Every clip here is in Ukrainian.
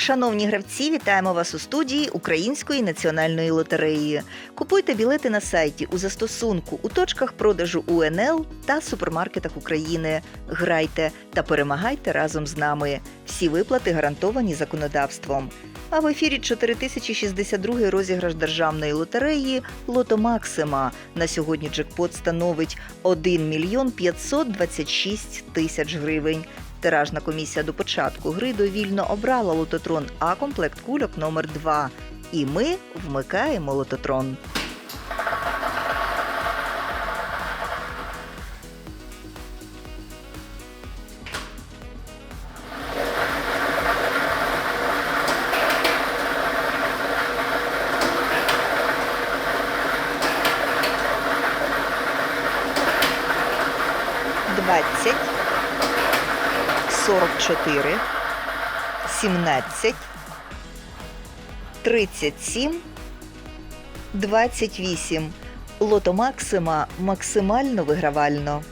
Шановні гравці, вітаємо вас у студії Української національної лотереї. Купуйте білети на сайті у застосунку у точках продажу УНЛ та супермаркетах України. Грайте та перемагайте разом з нами. Всі виплати гарантовані законодавством. А в ефірі 4062 розіграш державної лотереї Лото Максима. На сьогодні джекпот становить 1 мільйон 526 тисяч гривень. Тиражна комісія до початку гри довільно обрала лототрон А комплект кульок номер 2 І ми вмикаємо лототрон. Двадцять. 44, 17, 37, 28. Лото Максима максимально вигравально.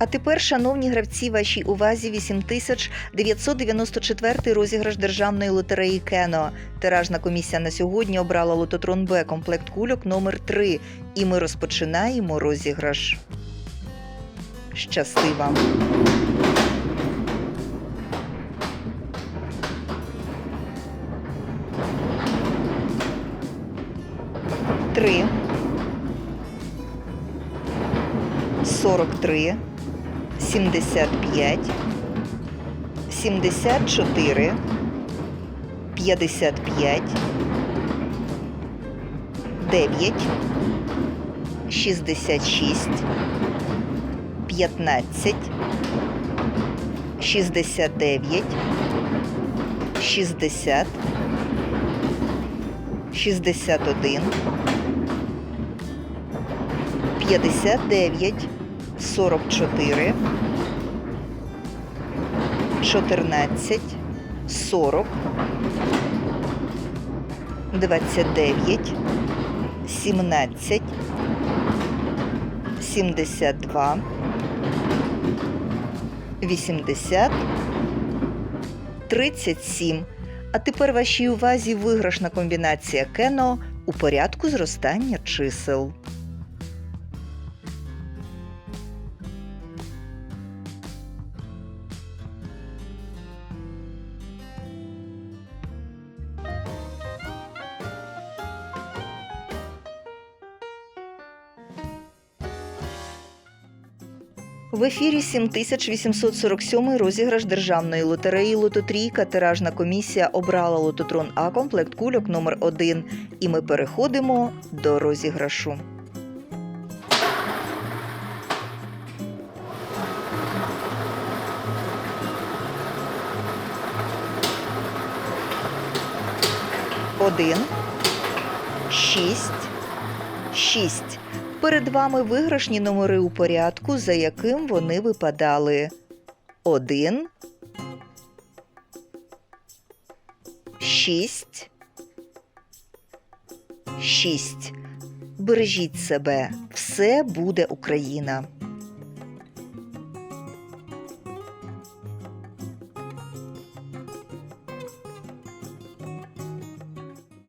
А тепер, шановні гравці, вашій увазі 8994 розіграш державної лотереї Кено. Тиражна комісія на сьогодні обрала лототрон Б комплект кульок номер 3 І ми розпочинаємо розіграш. Щасти вам! Три. Сорок три. 75, 74, 55, 9, 66, 15, 69, 60, 61, 59, 44, 14, 40, 29, 17, 72, 80, 37. А тепер вашій увазі виграшна комбінація кено у порядку зростання чисел. В ефірі 7847 розіграш державної лотереї Лототрійка. Тиражна комісія обрала лототрон А комплект кульок номер 1 І ми переходимо до розіграшу. Один, шість, шість. Перед вами виграшні номери у порядку, за яким вони випадали. Один. Шість. Шість. Бережіть себе. Все буде Україна.